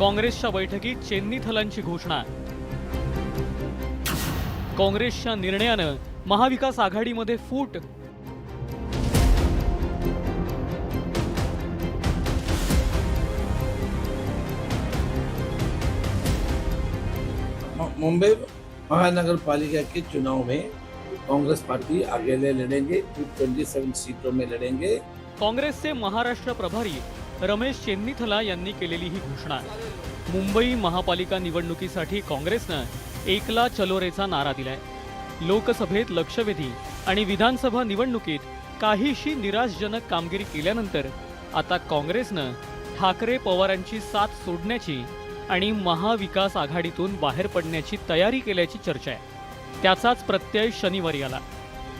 काँग्रेसच्या बैठकीत चेन्नीथलांची घोषणा. काँग्रेसच्या निर्णयानं महाविकास आघाडीमध्ये फूट. मुंबई महानगर पालिका के चुनाव में कांग्रेस पार्टी अकेले लड़ेंगे ट्वेंटी सेवन सीटों में लड़ेंगे। काँग्रेसचे महाराष्ट्र प्रभारी रमेश चेन्नीथला यांनी केलेली ही घोषणा. मुंबई महापालिका निवडणुकीसाठी काँग्रेसनं एकला चलोरेचा नारा दिलाय. लोकसभेत लक्षवेधी आणि विधानसभा निवडणुकीत काहीशी निराशजनक कामगिरी केल्यानंतर आता काँग्रेसनं ठाकरे पवारांची साथ सोडण्याची आणि महाविकास आघाडीतून बाहेर पडण्याची तयारी केल्याची चर्चा आहे. त्याचाच प्रत्यय शनिवारी आला.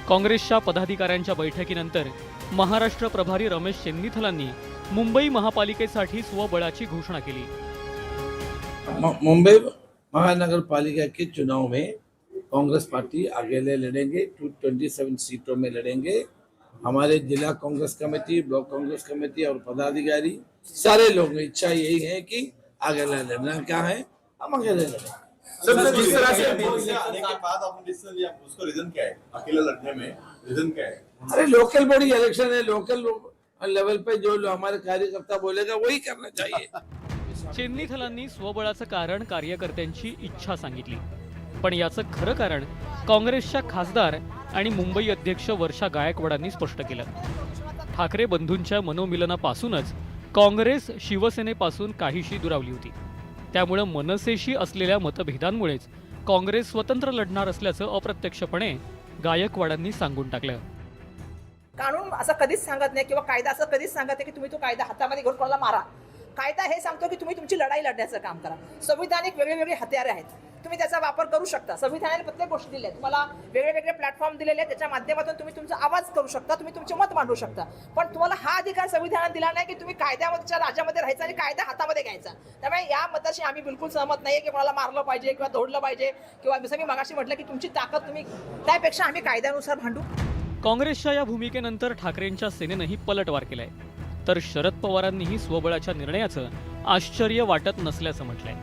काँग्रेसच्या पदाधिकाऱ्यांच्या बैठकीनंतर महाराष्ट्र प्रभारी रमेश चेन्नीथलांनी मुंबई महापालिकेसाठी स्वबळाची घोषणा केली. मुंबई महानगर पालिका के चुनाव में कांग्रेस पार्टी अकेले लड़ेंगे टू ट्वेंटी सेवन सीटों में लड़ेंगे। हमारे जिला Congress committee block Congress committee और पदाधिकारी सारे लोग इच्छा यही है कि अकेला लड़ना क्या है हम अकेले लड़ें सर जिस तरह से आने के बाद आपने डिसीजन लिया उसका रीजन क्या है? अकेले लड़ने में रीजन क्या है? अरे लोकल बॉडी इलेक्शन है लोकल लेवल पे जो लो- हमारे कार्यकर्ता बोलेगा वही करना चाहिए। चेन्नीथलांनी स्वबळाचं कारण कार्यकर्त्यांची इच्छा सांगितली. पण याचं खरं कारण काँग्रेसच्या खासदार आणि मुंबई अध्यक्ष वर्षा गायकवाडांनी स्पष्ट केलं. ठाकरे बंधूंच्या मनोमिलनापासूनच काँग्रेस शिवसेनेपासून काहीशी दुरावली होती. त्यामुळं मनसेशी असलेल्या मतभेदांमुळेच काँग्रेस स्वतंत्र लढणार असल्याचं अप्रत्यक्षपणे गायकवाडांनी सांगून टाकलं. कानून असं कधीच सांगत नाही किंवा कायदा असं कधीच सांगत नाही की तुम्ही तो कायदा हातामध्ये घेऊन कोणाला मारा. कायदा हे सांगतो की तुम्ही तुमची लढाई लढण्याचं काम करा. संविधानिक वेगळेवेगळे हत्यारे आहेत. तुम्ही त्याचा वापर करू शकता. संविधानाने प्रत्येक गोष्टी दिल्या आहेत. तुम्हाला वेगळेवेगळे प्लॅटफॉर्म दिलेले आहेत. त्याच्या माध्यमातून तुम्ही तुमचा आवाज करू शकता. तुम्ही तुमचे मत मांडू शकता. पण तुम्हाला हा अधिकार संविधानात दिला नाही की तुम्ही कायद्यामध्येच्या राज्यामध्ये राहायचा आणि कायदा हातामध्ये घ्यायचा. त्यामुळे या मताशी आम्ही बिलकुल सहमत नाही की कोणाला मारलं पाहिजे किंवा दौडलं पाहिजे किंवा जसं मी मगाशी म्हटलं की तुमची ताकद तुम्ही त्यापेक्षा आम्ही कायद्यानुसार भांडू. काँग्रेसच्या या भूमिकेनंतर ठाकरेंच्या सेनेनंही पलटवार केलाय. तर शरद पवारांनीही स्वबळाच्या निर्णयाचं आश्चर्य वाटत नसल्याचं म्हटलंय.